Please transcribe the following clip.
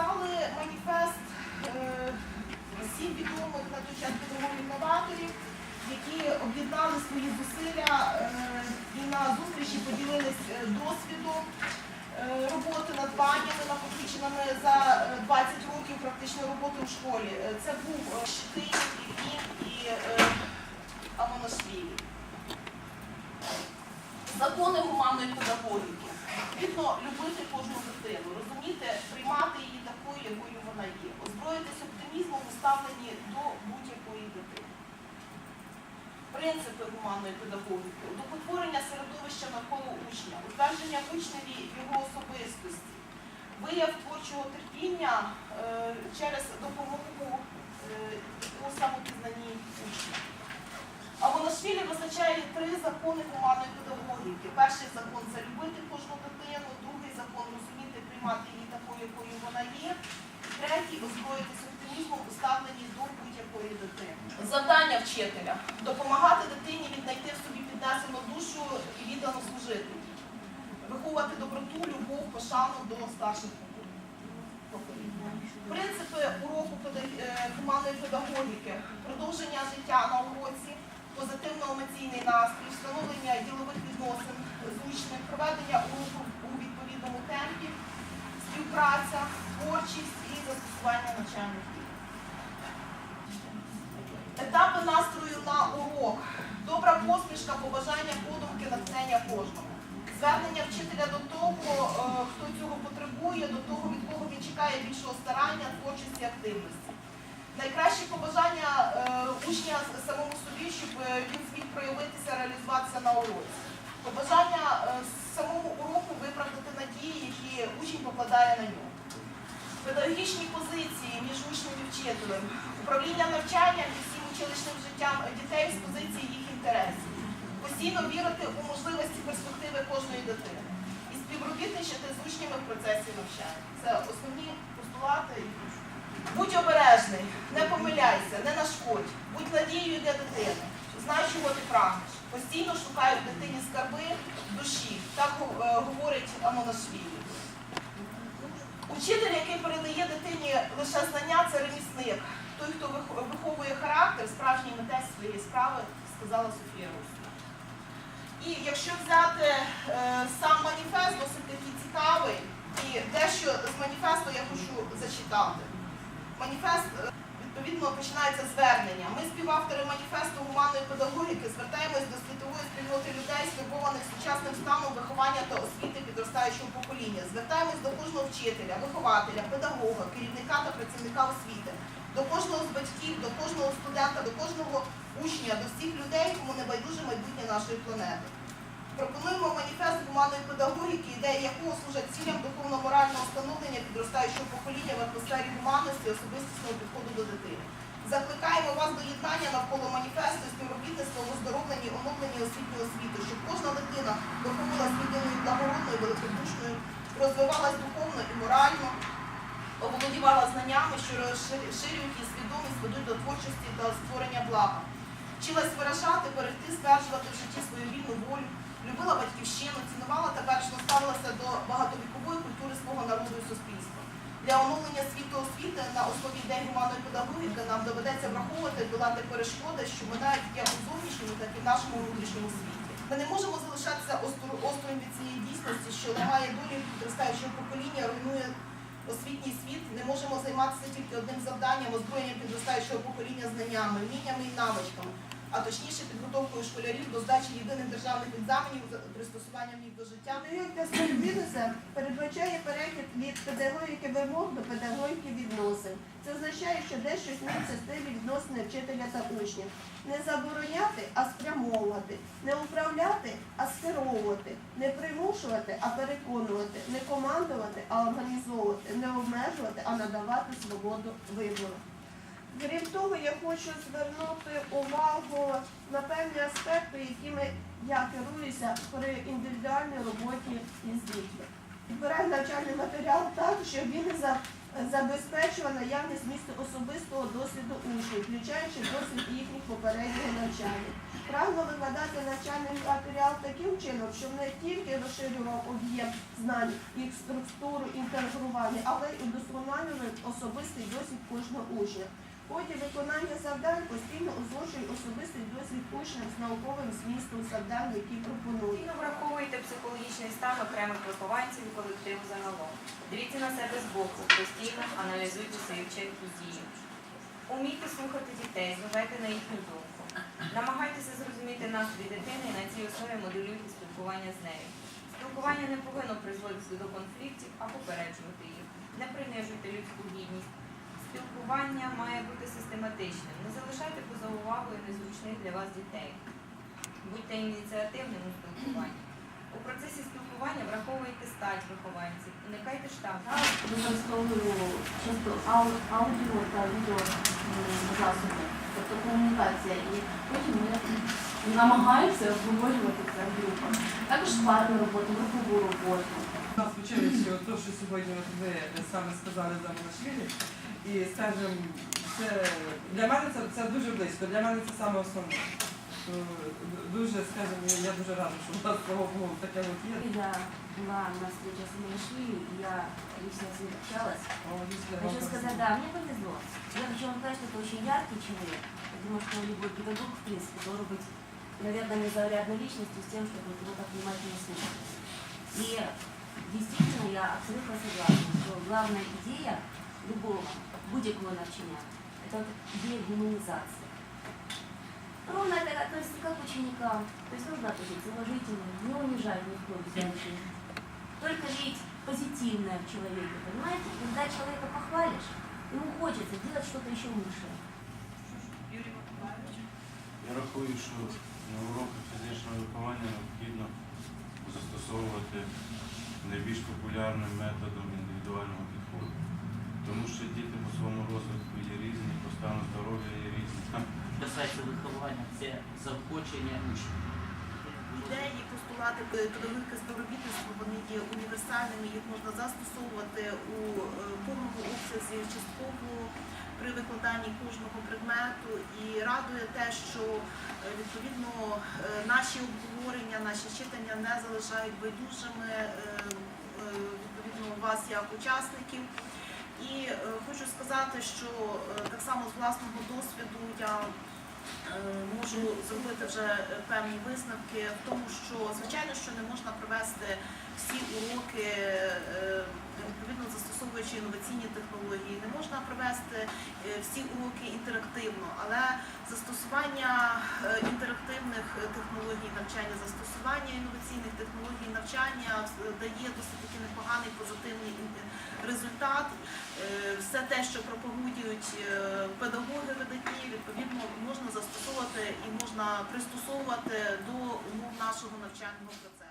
підписали маніфест е, сім відомих на той час педагогів новаторів, які об'єднали свої зусилля е, і на зустрічі поділились е, досвідом роботи над банями, накопиченими за е, 20 років практичної роботи у школі. Це був Штин, Івін і Амонашвілі. Закони гуманної педагогіки. Відповідно, любити кожну дитину, розуміти, приймати її такою, якою вона є, озброїтись оптимізмом у ставленні до будь-якої дитини. Принципи гуманної педагогіки, удовлетворення середовища навколо учня, утвердження учневі його особистості, вияв творчого терпіння е, через допомогу е, у самопізнанні учня. А Монашвілі визначає три закони гуманної педагогіки. Перший закон це любити кожну дитину, другий закон розуміти, приймати її такою, якою вона є. І третій озброїтися оптимізмом у ставленні до будь-якої дитини. Завдання вчителя допомагати дитині віднайти в собі піднесену душу і віддано служити. Виховувати доброту, любов, пошану до старших поколінь. Принципи уроку педа- е, педагогіки, продовження життя на уроці, позитивно-емоційний настрій, встановлення ділових відносин з учнем, проведення уроку у відповідному темпі, співпраця, творчість і застосування навчальних дій. Настрою на урок. Добра посмішка, побажання, подумки, натхнення кожного. Звернення вчителя до того, е, хто цього потребує, до того, від кого він чекає більшого старання, творчості, активності. Найкраще побажання е, учня самому собі, щоб е, він зміг проявитися, реалізуватися на уроці. Побажання самому уроку виправдати надії, які учень покладає на нього. Педагогічні позиції між учнем і вчителем, управління навчанням і училищним життям дітей з позиції їх інтересів, постійно вірити у можливості перспективи кожної дитини і співробітничати з учнями в процесі навчання. Це основні постулати. Будь обережний, не помиляйся, не нашкодь, будь надією для дитини, знай, чого ти прагнеш. Постійно шукай в дитині скарби душі. Так е, говорить Амонашвілі. Учитель, який передає дитині лише знання, це ремісник. Сказала Софія Русина. І якщо взяти е, сам маніфест, досить такий цікавий, і дещо з маніфесту я хочу зачитати. Маніфест е, відповідно починається звернення. Ми, співавтори маніфесту гуманної педагогіки, звертаємось до світової спільноти людей, стурбованих сучасним станом виховання та освіти підростаючого покоління. Звертаємось до кожного вчителя, вихователя, педагога, керівника та працівника освіти, до кожного з батьків, студента, до кожного учня, до всіх людей, кому не байдуже майбутнє нашої планети. Пропонуємо маніфест гуманної педагогіки, ідеї якого служать цілям духовно-морального становлення підростаючого покоління в атмосфері гуманності, особистісного підходу до дитини. Закликаємо вас до єднання навколо маніфесту і співробітництва в оздоровленні, оновленні освітньої освіти, щоб кожна дитина виховувалась людиною благородною, великодушною, розвивалась духовно і морально, оволодівала знаннями, що розширюють її свідомість, ведуть до творчості та створення блага. Вчилась виражати, берегти, стверджувати в житті свою вільну волю, любила батьківщину, цінувала та бережно ставилася до багатовікової культури свого народу і суспільства. Для оновлення світу освіти на основі ідей гуманної педагогіки нам доведеться враховувати долати перешкоди, що минають як у зовнішньому, так і в нашому внутрішньому світі. Ми не можемо залишатися осторонь від цієї дійсності, що ламає долі підростаючого покоління, руйнує освітній світ. Не можемо займатися тільки одним завданням озброєнням підростаючого покоління знаннями, вміннями і навичками, а точніше підготовкою школярів до здачі єдиних державних екзаменів з пристосуванням їх до життя. Педагогіка Свердлінуса передбачає перехід від педагогіки вимог до педагогіки відносин. Це означає, що дещо зміниться стиль відносини вчителя та учня. Не забороняти, а спрямовувати, не управляти, а скеровувати, не примушувати, а переконувати, не командувати, а організовувати, не обмежувати, а надавати свободу вибору. Крім того, я хочу звернути увагу на певні аспекти, якими я керуюся при індивідуальній роботі із дітьми. Підбираю навчальний матеріал так, щоб він за забезпечувала наявність місту особистого досвіду учнів, включаючи досвід їхніх попереднього навчання. Прагнула викладати навчальний матеріал таким чином, щоб не тільки розширював об'єм знань, їх структуру інтегрування, але й удосконалював особистий досвід кожного учня. Ході виконання завдань постійно узгоджує особистий досвід учнів з науковим змістом завдань, які пропонують. Постійно враховуйте психологічний стан окремих вихованців і колективу загалом. Дивіться на себе збоку, постійно аналізуйте свої вчинки дії. Умійте слухати дітей, зважайте на їхню думку. Намагайтеся зрозуміти настрій дитини і на цій основі моделюйте спілкування з нею. Спілкування не повинно призводити до конфліктів, а попереджувати їх. Не принижуйте людську гідність. Спілкування має бути систематичним. Не залишайте поза увагою незручних для вас дітей. Будьте ініціативним у спілкуванні. У процесі спілкування враховуйте стать вихованців, уникайте. Я використовую часто ау- аудіо та відео засоби, тобто комунікація. І потім ми намагаємося обговорювати це в групах. Також парну роботу, групову роботу. Нас вчили, що те, що сьогодні ви саме сказали за Монашвілі, і скажімо, це для мене це, це дуже близько, для мене це саме основне. То Дуже, скажімо, я дуже рада, що у нас слава Богу таке от є. Я была на встрече с Малышвили, и я лично с ним общалась. О, дійсно, Хочу вам сказать, да, мне повезло. Я хочу вам сказать, что это очень яркий человек. Я думаю, что любой педагог, в принципе, должен быть, наверное, незаурядной личностью с тем, чтобы его так внимательно слушать. И действительно, я абсолютно согласна, что главная идея любого будь-якого навчання – это вот идея гуманизации. Ровно это относится как к ученикам. То есть нужно относиться уважительно, не унижать ни в коем случае. Только лить позитивное в человеке, понимаете? Когда человека похвалишь, ему хочется делать что-то еще лучше. Юрій Миколаївич. Я рахую, що на уроках фізичного виховання необхідно застосовувати найбільш популярним методом індивідуального підходу. Тому що діти по своєму розвитку є різні, по стану здоров'я є різні. касається виховання, це заохочення учнів. Ідеї, постулати педагогіки співробітництва, вони є універсальними, їх можна застосовувати у е, повному обсязі, частково при викладанні кожного предмету. І радує те, що е, відповідно е, наші обговорення, наші читання не залишають байдужими відповідно вас як учасників. І е, хочу сказати, що е, так само з власного досвіду я е, можу зробити вже певні висновки в тому, що звичайно, що не можна провести всі уроки, е, відповідно застосовуючи інноваційні технології, не можна провести е, всі уроки інтерактивно, але застосування е, інтерактивних е, технологій навчання, застосування інноваційних технологій навчання е, дає досить таки непоганий позитивний результат. Е, Все те, що пропагують е, педагоги видатні, відповідно можна застосовувати і можна пристосовувати до умов нашого навчального процесу.